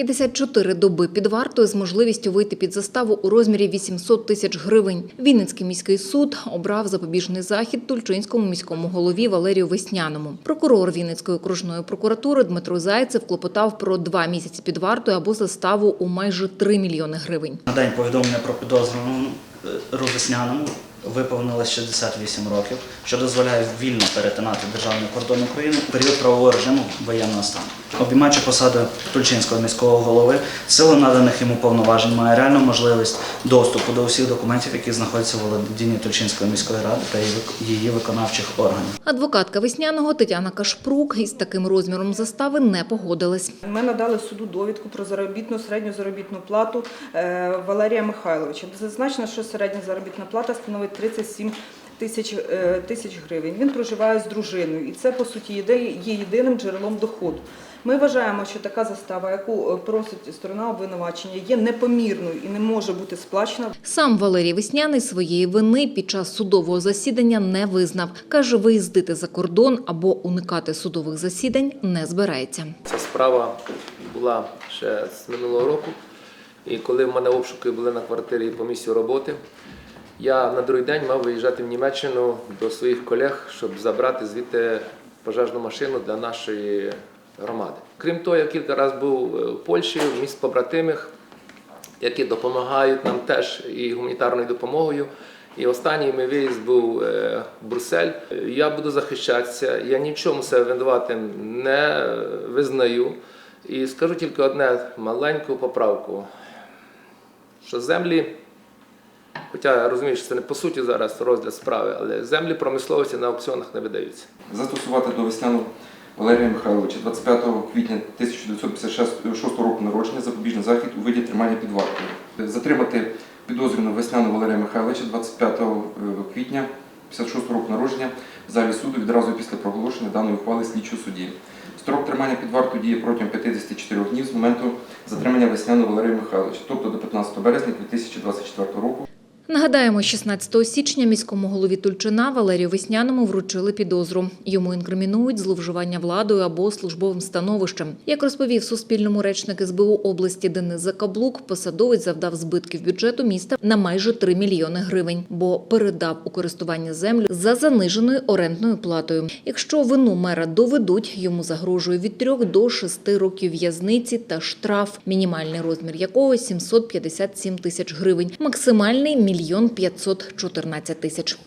54 доби під вартою з можливістю вийти під заставу у розмірі 800 тисяч гривень. Вінницький міський суд обрав запобіжний захід Тульчинському міському голові Валерію Весняному. Прокурор Вінницької окружної прокуратури Дмитро Зайцев клопотав про два місяці під вартою або заставу у майже 3 мільйони гривень. На день повідомлення про підозрюваному е, Рувесняному виповнилось 68 років, що дозволяє вільно перетинати державний кордон України у період правового режиму воєнного стану. Обіймаючи посаду Тульчинського міського голови, силу наданих йому повноважень має реальну можливість доступу до усіх документів, які знаходяться в володінні Тульчинської міської ради та її виконавчих органів. Адвокатка Весняного Тетяна Кашпрук із таким розміром застави не погодилась. Ми надали суду довідку про заробітну середню заробітну плату е, Валерія Михайловича. Зазначено, що середня заробітна плата становить 37 тисяч е, тисяч гривень. Він проживає з дружиною, і це по суті є є єдиним джерелом доходу. Ми вважаємо, що така застава, яку е, просить сторона обвинувачення, є непомірною і не може бути сплачена Сам Валерій Весняний своєї вини під час судового засідання не визнав. Каже, виїздити за кордон або уникати судових засідань не збирається. Ця справа була ще з минулого року. І коли в мене обшуки були на квартирі по місцю роботи, я на другий день мав виїжджати в Німеччину до своїх колег, щоб забрати звідти пожежну машину для нашої громади. Крім того, я кілька разів був е, в Польщі, в міст побратимих, які допомагають нам теж і гуманітарною допомогою. І останній мій виїзд був е, в Брюссель. Я буду захищатися. Я ні в чому себе винуватим не визнаю. І скажу тільки одне маленьку поправку: що землі, хоча розумію, що це не по суті зараз розгляд справи, але землі промисловості на аукціонах не видаються. застосувати до Весняного Валерія Михайловича 25 квітня 1956 року народження запобіжний захід у виді тримання під вартою. Затримати підозрюваного Весняного Валерія Михайловича 25 квітня 56 року народження в залі суду відразу після проголошення даної ухвали слідчого судді. Строк тримання під вартою діє протягом 54 днів з моменту затримання Весняного Валерія Михайловича, тобто до 15 березня 2024 року. Нагадаємо, 16 січня міському голові Тульчина Валерію Весняному вручили підозру. Йому інкримінують зловживання владою або службовим становищем. Як розповів Суспільному речник СБУ області Денис Закаблук, посадовець завдав збитків бюджету міста на майже 3 мільйони гривень, бо передав у користування землю за заниженою орендною платою. Якщо вину мера доведуть, йому загрожує від 3 до 6 років в'язниці та штраф, мінімальний розмір якого 757 тисяч гривень, максимальний – мільйон 514 тисяч.